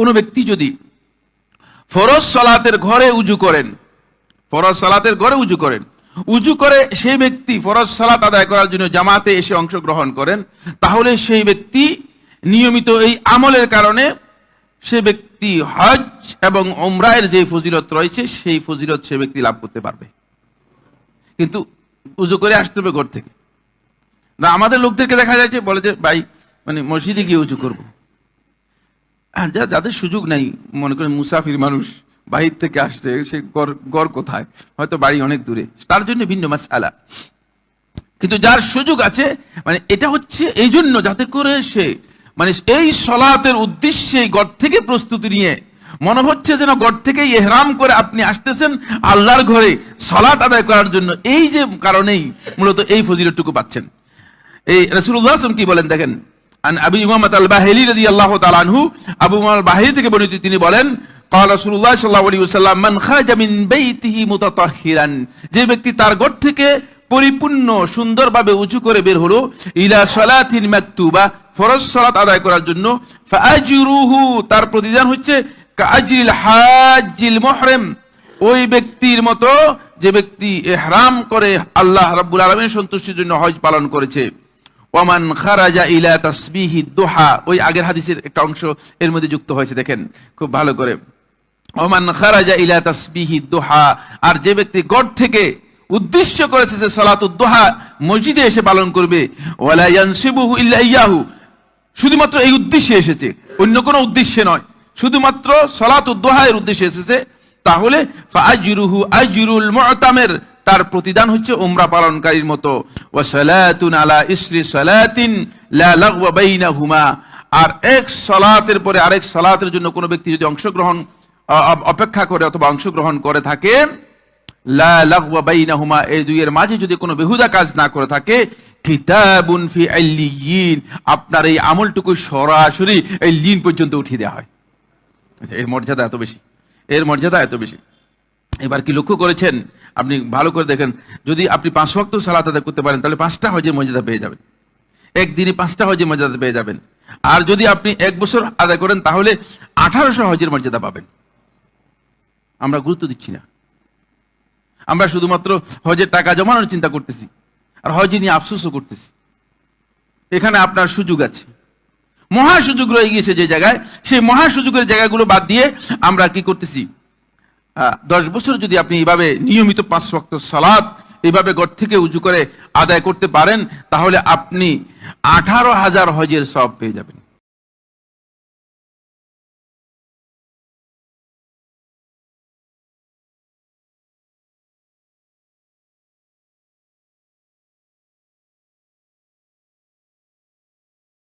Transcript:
কোনো ব্যক্তি যদি ফরজ সালাতের ঘরে উজু করেন, ফরজ সালাতের ঘরে উজু করেন, উজু করে সেই ব্যক্তি ফরজ সালাত আদায় করার জন্য জামাতে এসে অংশগ্রহণ করেন, তাহলে সেই ব্যক্তি নিয়মিত এই আমলের কারণে সে ব্যক্তি হজ এবং ওমরায়ের যে ফজিলত রয়েছে, সেই ফজিলত সে ব্যক্তি লাভ করতে পারবে। কিন্তু উজু করে আসতে হবে ঘর থেকে। না, আমাদের লোকদেরকে দেখা যাচ্ছে, বলে যে, ভাই মানে মসজিদে গিয়ে উজু করব। যা যাদের সুযোগ নাই, মনে করেন মুসাফির মানুষ বাহির থেকে আসছে, সে গড় গড় কোথায়? হয়তো বাড়ি অনেক দূরে। তার জন্য ভিন্ন মাস আলা কিন্তু যার সুযোগ আছে মানে এটা হচ্ছে এই জন্য যাতে করে সে মানে এই সলাতের উদ্দেশ্যে গড় থেকে প্রস্তুতি নিয়ে মনে হচ্ছে যেন গড় থেকে এহরাম করে আপনি আসতেছেন আল্লাহর ঘরে সলাত আদায় করার জন্য। এই যে কারণেই মূলত এই ফজিলতটুকু পাচ্ছেন। এই রসুল্লাহ কি বলেন দেখেন? আন আবি মুহাম্মদ আল বাহিলি রাদিয়াল্লাহু তাআলা আনহু আবু মুহাম্মদ আল বাহিলি থেকে বর্ণিত তিনি বলেন قال رسول الله صلى الله عليه وسلم من خرج من بيته متطهرا যে ব্যক্তি তার ঘর থেকে পরিপূর্ণ সুন্দরভাবে উঁচু করে বের হলো ইলা সালাতিন মাকতুবা ফরজ সালাত আদায় করার জন্য ফাআজরুহু তার প্রতিদান হচ্ছে কাজরিল হাজ্জিল মুহরিম ওই ব্যক্তির মতো যে ব্যক্তি ইহরাম করে আল্লাহ রাব্বুল আলামিনের সন্তুষ্টির জন্য হজ পালন করেছে খারাজা ইলা তাসবিহি দোহা। ওই আগের হাদিসের একটা অংশ এর মধ্যে যুক্ত হয়েছে, দেখেন, খুব ভালো করে। ওমান খারাজা ইলা তাসবিহি দোহা। আর যে ব্যক্তি গড় থেকে উদ্দেশ্য করেছে যে সালাতুদ্দোহা মসজিদে এসে পালন করবে। ওয়ালা ইয়ানসিবুহু ইল্লা ইয়াহু। শুধুমাত্র এই উদ্দেশ্যে এসেছে, অন্য কোনো উদ্দেশ্যে নয়। শুধুমাত্র সালাতুদ এর উদ্দেশ্যে এসেছে। তাহলে ফাজরুহু আজরুল মুতামের। তার প্রতিদান হচ্ছে উমরা পালনকারীর মতো। ওয়া সালাতুন আলা ইসরি সালাতিন লা লাগওয়া বাইনাহুমা। আর এক সালাতের পরে আরেক সালাতের জন্য কোনো ব্যক্তি যদি অংশগ্রহণ অপেক্ষা করে অথবা অংশগ্রহণ করে থাকে লা লাগওয়া বাইনাহুমা এই দুইয়ের মাঝে যদি কোনো বেহুদা কাজ না করে থাকে কিতাবুন ফি আল্লিয়িন আপনার এই আমলটুকু সরাসরি এই লিন পর্যন্ত উঠিয়ে দেওয়া হয়। আচ্ছা, এর মর্যাদা এত বেশি এর মর্যাদা এত বেশি। এবার কি লক্ষ্য করেছেন? আপনি ভালো করে দেখেন, যদি আপনি পাঁচ ওয়াক্ত সালাত আদায় করতে পারেন, তাহলে পাঁচটা হজের মর্যাদা পেয়ে যাবেন। একদিনে পাঁচটা হজের মর্যাদা পেয়ে যাবেন। আর যদি আপনি এক বছর আদায় করেন, তাহলে আঠারোশো হজের মর্যাদা পাবেন। আমরা গুরুত্ব দিচ্ছি না। আমরা শুধুমাত্র হজের টাকা জমানোর চিন্তা করতেছি, আর হজে নিয়ে আফসোসও করতেছি। এখানে আপনার সুযোগ আছে। মহা সুযোগ রয়ে গিয়েছে যে জায়গায়। সেই মহা সুযোগের জায়গাগুলো বাদ দিয়ে আমরা কি করতেছি? দশ বছর যদি আপনি এইভাবে নিয়মিত পাঁচ ওয়াক্ত সালাদ এইভাবে গড় থেকে উঁচু করে আদায় করতে পারেন, তাহলে আপনি আঠারো হাজার হজের সব পেয়ে যাবেন।